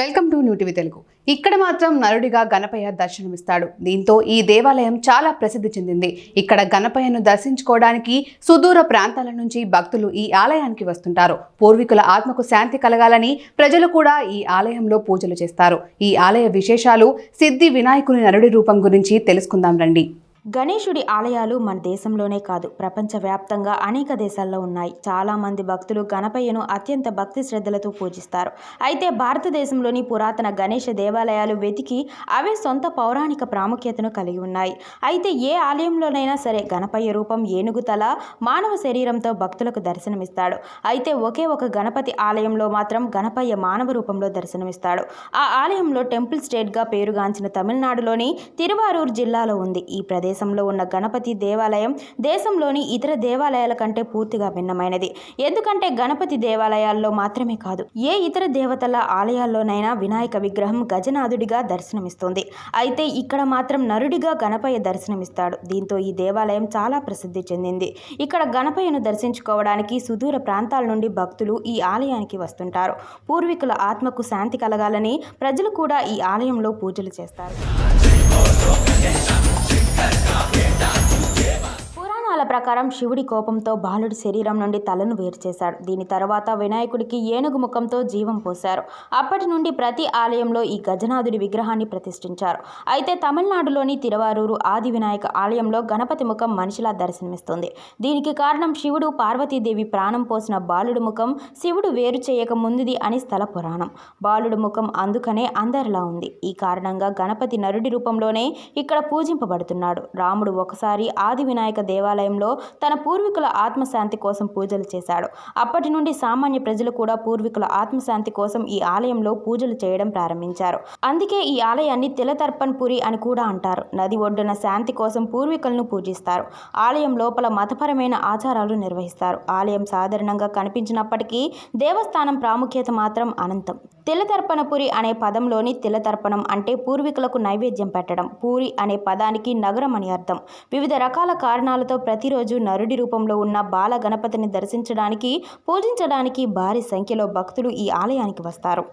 Welcome to New TV Telugu. ఇక్కడ మాత్రం నరుడిగా గణపయ్య దర్శనమిస్తాడు. దీంతో ఈ దేవాలయం చాలా ప్రసిద్ధి చెందింది. ఇక్కడ గణపయ్యను దర్శించుకోవడానికి సుదూర ప్రాంతాల నుంచి భక్తులు ఈ ఆలయానికి వస్తుంటారు. పూర్వీకుల ఆత్మకు శాంతి కలగాలని ప్రజలు కూడా ఈ ఆలయంలో పూజలు చేస్తారు. ఈ ఆలయ విశేషాలు సిద్ధి వినాయకుని నరుడి రూపం గురించి తెలుసుకుందాం రండి. గణేశుడి ఆలయాలు మన దేశంలోనే కాదు ప్రపంచవ్యాప్తంగా అనేక దేశాల్లో ఉన్నాయి. చాలామంది భక్తులు గణపయ్యను అత్యంత భక్తి శ్రద్ధలతో పూజిస్తారు. అయితే భారతదేశంలోని పురాతన గణేష దేవాలయాలు వెతికి అవే సొంత పౌరాణిక ప్రాముఖ్యతను కలిగి ఉన్నాయి. అయితే ఏ ఆలయంలోనైనా సరే గణపయ్య రూపం ఏనుగు తల మానవ శరీరంతో భక్తులకు దర్శనమిస్తాడు. అయితే ఒకే ఒక గణపతి ఆలయంలో మాత్రం గణపయ్య మానవ రూపంలో దర్శనమిస్తాడు. ఆ ఆలయంలో టెంపుల్ స్టేట్గా పేరుగాంచిన తమిళనాడులోని తిరువారూర్ జిల్లాలో ఉంది. ఈ ప్రదేశం దేశంలో ఉన్న గణపతి దేవాలయం దేశంలోని ఇతర దేవాలయాల కంటే పూర్తిగా భిన్నమైనది. ఎందుకంటే గణపతి దేవాలయాల్లో మాత్రమే కాదు ఏ ఇతర దేవతల ఆలయాల్లోనైనా వినాయక విగ్రహం గజనాథుడిగా దర్శనమిస్తుంది. అయితే ఇక్కడ మాత్రం నరుడిగా గణపయ్య దర్శనమిస్తాడు. దీంతో ఈ దేవాలయం చాలా ప్రసిద్ధి చెందింది. ఇక్కడ గణపయ్యను దర్శించుకోవడానికి సుదూర ప్రాంతాల నుండి భక్తులు ఈ ఆలయానికి వస్తుంటారు. పూర్వీకుల ఆత్మకు శాంతి కలగాలని ప్రజలు కూడా ఈ ఆలయంలో పూజలు చేస్తారు. ప్రకారం శివుడి కోపంతో బాలుడి శరీరం నుండి తలను వేరు చేశాడు దీని తర్వాత వినాయకుడికి ఏనుగు ముఖంతో జీవం పోశారు. అప్పటి నుండి ప్రతి ఆలయంలో ఈ గజనాథుడి విగ్రహాన్ని ప్రతిష్ఠించారు. అయితే తమిళనాడులోని తిరువారూరు ఆది వినాయక ఆలయంలో గణపతి ముఖం మనిషిలా దర్శనమిస్తుంది. దీనికి కారణం శివుడు పార్వతీదేవి ప్రాణం పోసిన బాలుడి ముఖం శివుడు వేరు చేయక ముందుది అని స్థల పురాణం. బాలుడి ముఖం అందుకనే అందరిలా ఉంది. ఈ కారణంగా గణపతి నరుడి రూపంలోనే ఇక్కడ పూజింపబడుతున్నాడు. రాముడు ఒకసారి ఆది వినాయక దేవాలయంలో తన పూర్వీకుల ఆత్మశాంతి కోసం పూజలు చేశాడు. అప్పటి నుండి సామాన్య ప్రజలు కూడా పూర్వీకుల ఆత్మశాంతి కోసం ఈ ఆలయంలో పూజలు చేయడం ప్రారంభించారు. అందుకే ఈ ఆలయాన్ని తిలతర్పణ్ పురి అని కూడా అంటారు. నది ఒడ్డున శాంతి కోసం పూర్వీకులను పూజిస్తారు. ఆలయం లోపల మతపరమైన ఆచారాలు నిర్వహిస్తారు. ఆలయం సాధారణంగా కనిపించినప్పటికీ దేవస్థానం ప్రాముఖ్యత మాత్రం అనంతం. తిలతర్పణపురి అనే పదంలోని తిలతర్పణం అంటే పూర్వీకులకు నైవేద్యం పెట్టడం. పూరి అనే పదానికి నగరం అని అర్థం. వివిధ రకాల కారణాలతో ప్రతిరోజు నరుడి రూపంలో ఉన్న బాల గణపతిని దర్శించడానికి పూజించడానికి భారీ సంఖ్యలో భక్తులు ఈ ఆలయానికి వస్తారు.